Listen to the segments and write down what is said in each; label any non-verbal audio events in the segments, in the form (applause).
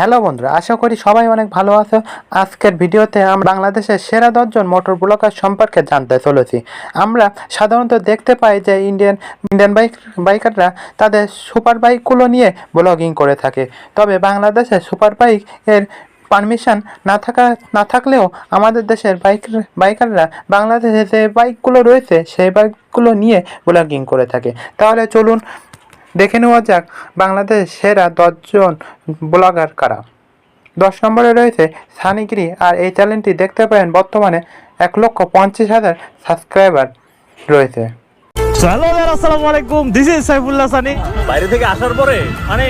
Hello বন্ধুরা, আশা করি সবাই অনেক ভালো আছো। আজকের ভিডিওতে আমরা বাংলাদেশের সেরা দশজন মোটর ব্লকার সম্পর্কে জানতে চলেছি। আমরা সাধারণত দেখতে পাই যে ইন্ডিয়ান ইন্ডিয়ান বাইক, বাইকাররা তাদের সুপার বাইকগুলো নিয়ে ব্লগিং করে থাকে। তবে বাংলাদেশে সুপার বাইকের পারমিশন না থাকা, না থাকলেও আমাদের দেশের বাইক, বাইকাররা বাংলাদেশে যে বাইকগুলো রয়েছে, সেই বাইকগুলো নিয়ে ব্লগিং করে থাকে। তাহলে চলুন দেখে নেওয়া যাক বাংলাদেশের সেরা দশজন ব্লগার কারা। দশ নম্বরে রয়েছে সানিগিরি আর এই চ্যানেলটি দেখতে পারেন বর্তমানে এক লক্ষ পঞ্চাশ হাজার সাবস্ক্রাইবার রয়েছে। হ্যালো আসসালামু আলাইকুম। This is Saifullah Sunny. বাইরে থেকে আসার পরে মানে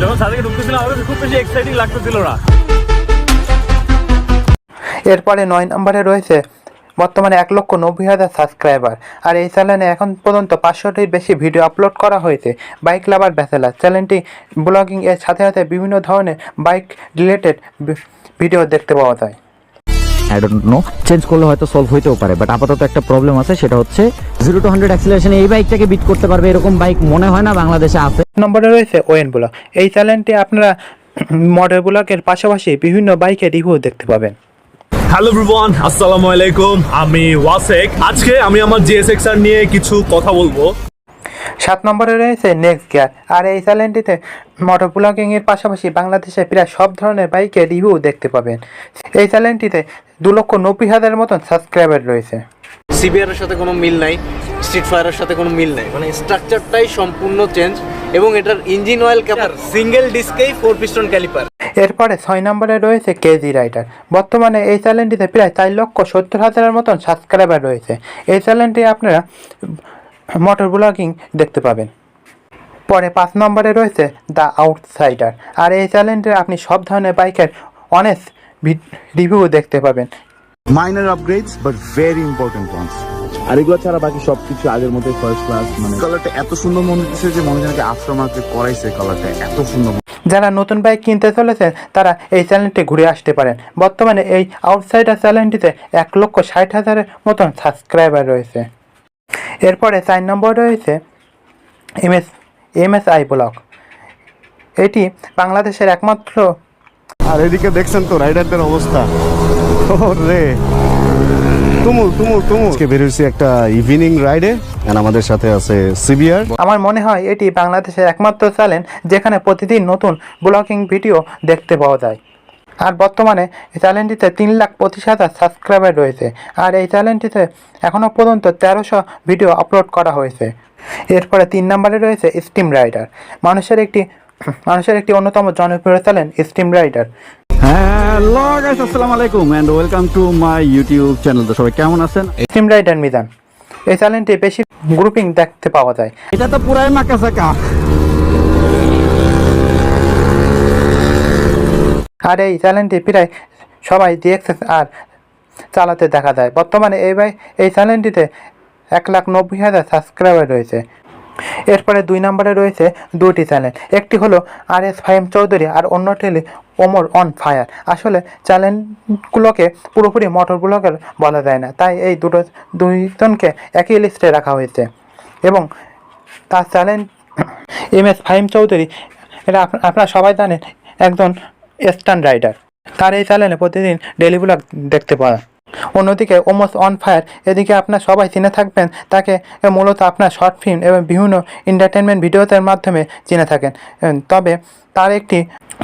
যখন সাদিকে ঢুকতেছিলাম কাছে খুব বেশি এক্সাইটিং লাগতেছিল না। এরপরে নয় নম্বরে রয়েছে বর্তমানে এক লক্ষ নব্বই হাজার সাবস্ক্রাইবার আর এই চ্যানেলে এখন পর্যন্ত পাঁচশোটির বেশি ভিডিও আপলোড করা হয়েছে। বাইক লাভার ব্যাচেলার চ্যানেলটি ব্লগিং এর সাথে সাথে বিভিন্ন ধরনের বাইক রিলেটেড ভিডিও দেখতে পাওয়া যায়। আই ডোন্ট নো চেঞ্জ করলে হয়তো সলভ হইতেও পারে বাট আপাতত একটা প্রবলেম আছে সেটা হচ্ছে জিরো টু হান্ড্রেড অ্যাক্সিলারেশন এই বাইকটাকে বিট করতে পারবে এরকম বাইক মনে হয় না বাংলাদেশে আছে। নম্বরে রয়েছে ওয়েন ব্লগ এই চ্যানেলটি আপনারা (clears throat) মডেল ব্লগের পাশাপাশি বিভিন্ন বাইকের রিভিউ দেখতে পাবেন। হ্যালো এভরিওয়ান আসসালামু আলাইকুম আমি ওয়াসেক আজকে আমি আমার জিএসএক্সআর নিয়ে কিছু কথা বলব। সাত নম্বরে রয়েছে নেক্সট গিয়ার আর এই চ্যানেলটিতে মোটর ব্লগিংয়ের পাশাপাশি বাংলাদেশে প্রায় সব ধরনের বাইকের রিভিউ দেখতে পাবেন। এই চ্যানেলটিতে দু লক্ষ নব্বই হাজারের মতন সাবস্ক্রাইবার রয়েছে। সিবিআর এর সাথে কোনো মিল নাই স্ট্রিট ফায়ারের সাথে কোনো মিল নাই। মানে স্ট্রাকচারটাই সম্পূর্ণ চেঞ্জ এবং এটার ইঞ্জিন অয়েল ক্যাপার সিঙ্গেল ডিস্কেই ফোর পিস্টন ক্যালিপার এরপরে ছয় নম্বরে রয়েছে কেজি রাইডার। বর্তমানে এই চ্যানেলটিতে প্রায় চার লক্ষ সত্তর হাজারের মতন সাবস্ক্রাইবার রয়েছে। এই চ্যানেলটি আপনারা মোটর ব্লগিং দেখতে পাবেন। পরে পাঁচ নম্বরে রয়েছে দ্য আউটসাইডার। আর এই চ্যানেলটি আপনি সব ধরনের বাইকের অনেক রিভিউ দেখতে পাবেন। Minor upgrades but very important ones আর এগুলো ছাড়া বাকি সবকিছু আগের মতোই ফার্স্ট ক্লাস মানে কালারটা এত সুন্দর মনে হচ্ছে যে মনে হয় আফটার মার্কেট করাইছে কালারটা এত সুন্দর যারা নতুন বাইক কিনতে চলেছেন তারা এই চ্যানেলটি ঘুরে আসতে পারেন। বর্তমানে এই আউটসাইডার চ্যানেলটিতে এক লক্ষ ষাট হাজারের মতন সাবস্ক্রাইবার রয়েছে। এরপরে চার নম্বর রয়েছে M S M S I vlog. এটি বাংলাদেশের একমাত্র আর এদিকে দেখছেন তো রাইডারদের অবস্থা। রে তুমুল তুমুল তুমুল। আজকে বেরিয়েছি একটা ইভিনিং রাইডে আমাদের সাথে আছে সিবিআর আমার মনে হয় এটি বাংলাদেশের একমাত্র চ্যানেল যেখানে প্রতিদিন নতুন ব্লগিং ভিডিও দেখতে পাওয়া যায়। আর বর্তমানে এই চ্যানেলটিতে তিন লাখ পঁচিশ হাজার সাবস্ক্রাইবার রয়েছে। আর এই চ্যানেলটিতে এখনও পর্যন্ত তেরোশো ভিডিও আপলোড করা হয়েছে। এরপরে তিন নম্বরে রয়েছে স্টিম রাইডার মানুষের একটি মানুষের একটি অন্যতম জনপ্রিয় channel Steam Rider hello guys আসসালামু আলাইকুম and welcome to my YouTube channel তো সবাই কেমন আছেন? Steam Rider Mizan. এই চ্যানেলটি বেশি গ্রুপিং দেখতে পাওয়া যায়। এটা তো পুরাই মাকা সাকা আর এই চ্যানেলটি প্রায় সবাই দেখছে আর চালাতে দেখা যায়। বর্তমানে এই এই চ্যানেলটিতে এক লাখ নব্বই হাজার সাবস্ক্রাইবার রয়েছে। এরপরে দুই নম্বরে রয়েছে দুটি চ্যানেল একটি হলো আর এস ফাইম চৌধুরী আর অন্যটি হলো ওমর অন ফায়ার। আসলে চ্যানেলগুলোকে পুরোপুরি মোটর ব্লগের বলা যায় না, তাই এই দুটো, দুইজনকে একই লিস্টে রাখা হয়েছে। এবং তার channel M S Fahim Chowdhury, এটা আপ- আপনারা সবাই জানেন, একজন স্টান রাইডার। তার এই চ্যানেলে প্রতিদিন ডেলি ব্লগ দেখতে পাওয়া। অন্যদিকে ওমস অন ফায়ার এদিকে আপনার সবাই চিনে থাকবেন তাকে মূলত আপনার শর্ট ফিল্ম এবং বিভিন্ন এন্টারটেনমেন্ট ভিডিওদের মাধ্যমে চিনে থাকেন। তবে তার একটি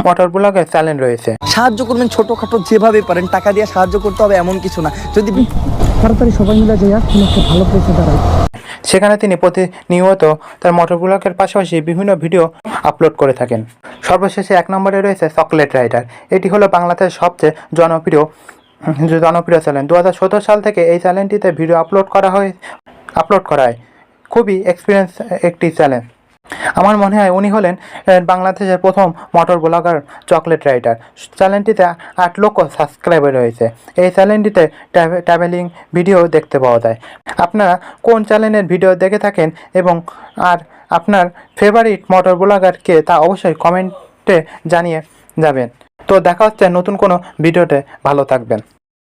মোটর ব্লগের চ্যানেল রয়েছে। সাহায্য করবেন ছোটখাটো যেভাবে পারেন টাকা দিয়ে সাহায্য করতে হবে এমন কিছু না। যদি তাড়াতাড়ি সবাই মিলে যাই কোনো একটা ভালো প্লেসে দাঁড়াই সেখানে তিনি প্রতিনিয়ত তার মোটর ব্লগের পাশাপাশি বিভিন্ন ভিডিও আপলোড করে থাকেন। সর্বশেষে এক নম্বরে রয়েছে চকলেট রাইডার এটি হলো বাংলাদেশের সবচেয়ে জনপ্রিয় জনপ্রিয় চ্যানেল। দু হাজার সতেরো সাল থেকে এই চ্যানেলটিতে ভিডিও আপলোড করা হয়, আপলোড করা হয় খুবই এক্সপিরিয়েন্স একটি চ্যানেল। আমার মনে হয় উনি হলেন বাংলাদেশের প্রথম মোটর ব্লগার, চকলেট রাইডার চ্যানেলটিতে আট লক্ষ সাবস্ক্রাইবার রয়েছে। এই চ্যানেলটিতে ট্রাভেলিং ভিডিও দেখতে পাওয়া যায়। আপনারা কোন চ্যানেলের ভিডিও দেখে থাকেন এবং, আর আপনার ফেভারিট মোটর ব্লগারকে তা অবশ্যই কমেন্টে জানিয়ে যাবেন। তো দেখা হচ্ছে নতুন কোনো ভিডিওতে। ভালো থাকবেন।